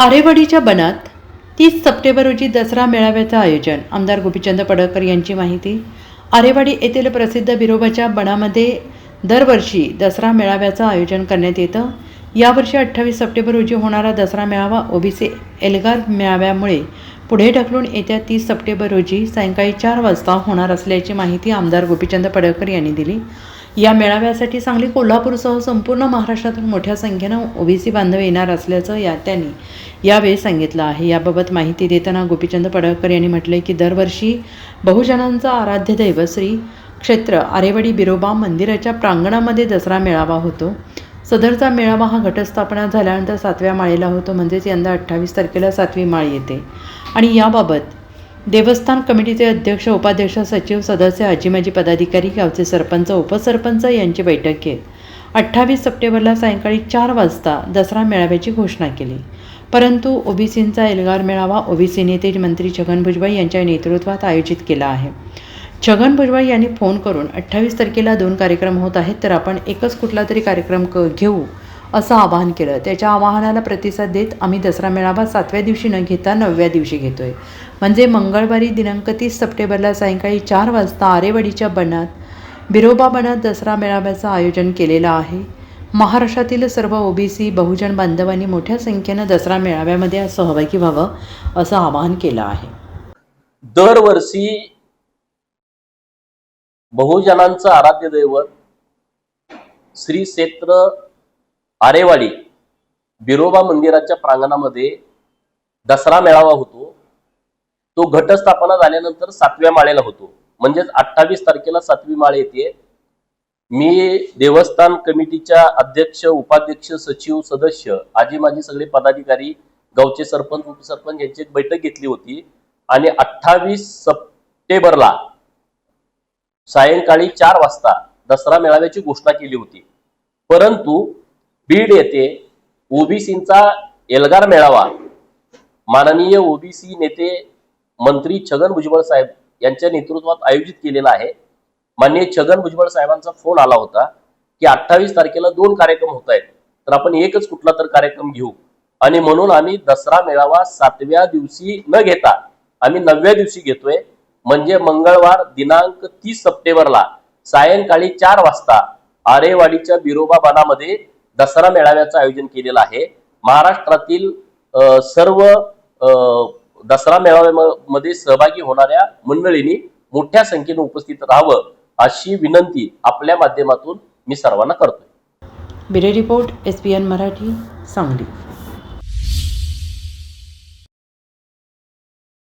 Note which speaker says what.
Speaker 1: आरेवाडीच्या बनात तीस सप्टेंबर रोजी दसरा मेळाव्याचं आयोजन. आमदार गोपीचंद पडळकर यांची माहिती. आरेवाडी येथील प्रसिद्ध बिरोबाच्या बनामध्ये दरवर्षी दसरा मेळाव्याचं आयोजन करण्यात येतं. यावर्षी अठ्ठावीस सप्टेंबर रोजी होणारा दसरा मेळावा ओबीसी एल्गार मेळाव्यामुळे पुढे ढकलून येत्या तीस सप्टेंबर रोजी सायंकाळी चार वाजता होणार असल्याची माहिती आमदार गोपीचंद पडळकर यांनी दिली. या मेळाव्यासाठी सांगली कोल्हापूरसह संपूर्ण महाराष्ट्रातून मोठ्या संख्येनं ओबीसी बांधव येणार असल्याचं या त्यांनी यावेळी सांगितलं आहे. याबाबत माहिती देताना गोपीचंद पडळकर यांनी म्हटले की दरवर्षी बहुजनांचा आराध्य दैवत श्री क्षेत्र आरेवाडी बिरोबा मंदिराच्या प्रांगणामध्ये दसरा मेळावा होतो. सदरचा मेळावा हा घटस्थापना झाल्यानंतर सातव्या माळेला होतो. म्हणजेच यंदा अठ्ठावीस तारखेला सातवी माळ येते. आणि याबाबत देवस्थान कमिटीचे अध्यक्ष उपाध्यक्ष सचिव सदस्य आजीमाजी पदाधिकारी गावचे सरपंच उपसरपंच यांची बैठक घेत अठ्ठावीस सप्टेंबरला सायंकाळी चार वाजता दसरा मेळाव्याची घोषणा केली. परंतु ओबीसींचा एल्गार मेळावा ओबीसी नेते मंत्री छगन भुजबळ यांच्या नेतृत्वात आयोजित केला आहे. छगन भुजबळ यांनी फोन करून अठ्ठावीस तारखेला दोन कार्यक्रम होत आहेत तर आपण एकच कुठला तरी कार्यक्रम क घेऊ असं आवाहन केलं. त्याच्या आवाहनाला प्रतिसाद देत आम्ही दसरा मेळावा सातव्या दिवशी न घेता नवव्या दिवशी घेतोय. म्हणजे मंगळवारी दिनांक तीस सप्टेंबरला सायंकाळी चार वाजता आरेवाडीच्या बनात बिरोबा बनात दसरा मेळाव्याचं आयोजन केलेलं आहे. महाराष्ट्रातील सर्व ओबीसी बहुजन बांधवांनी मोठ्या संख्येनं दसरा मेळाव्यामध्ये सहभागी व्हावं असं आवाहन केलं आहे.
Speaker 2: दरवर्षी बहुजनांचं आराध्य दैवत श्री क्षेत्र आरेवाडी बिरोबा मंदिराच्या प्रांगणामध्ये दसरा मेळावा होतो. तो घटस्थापना झाल्यानंतर सातव्या माळेला होतो. म्हणजेच अठ्ठावीस तारखेला सातवी माळ येते. मी देवस्थान कमिटीच्या अध्यक्ष उपाध्यक्ष सचिव सदस्य आजी माजी सगळे पदाधिकारी गावचे सरपंच उपसरपंच यांची एक बैठक घेतली होती. आणि अठ्ठावीस सप्टेंबरला सायंकाळी चार वाजता दसरा मेळाव्याची घोषणा केली होती. परंतु बीड येथे ओबीसींचा एल्गार मेळावा. माननीय ओबीसी नेते मंत्री छगन भुजबळ साहेब यांच्या नेतृत्वात आयोजित केलेला आहे. माननीय छगन भुजबळ साहेबांचा फोन आला होता की अठ्ठावीस तारखेला दोन कार्यक्रम होत आहेत. तर आपण एकच कुठला तर कार्यक्रम घेऊ. आणि म्हणून आम्ही दसरा मेळावा सातव्या दिवशी न घेता आम्ही नवव्या दिवशी घेतोय. म्हणजे मंगळवार दिनांक तीस सप्टेंबरला सायंकाळी चार वाजता आरेवाडीच्या बिरोबा बनामध्ये दसरा मेळाव्याचं आयोजन केलेलं आहे. महाराष्ट्रातील सर्व दसरा मेळाव्यामध्ये सहभागी होणाऱ्या मंडळींनी मोठ्या संख्येने उपस्थित राहावं अशी विनंती आपल्या माध्यमातून मी सर्वांना करतोय.
Speaker 1: Bureau report S P N Marathi Sangli.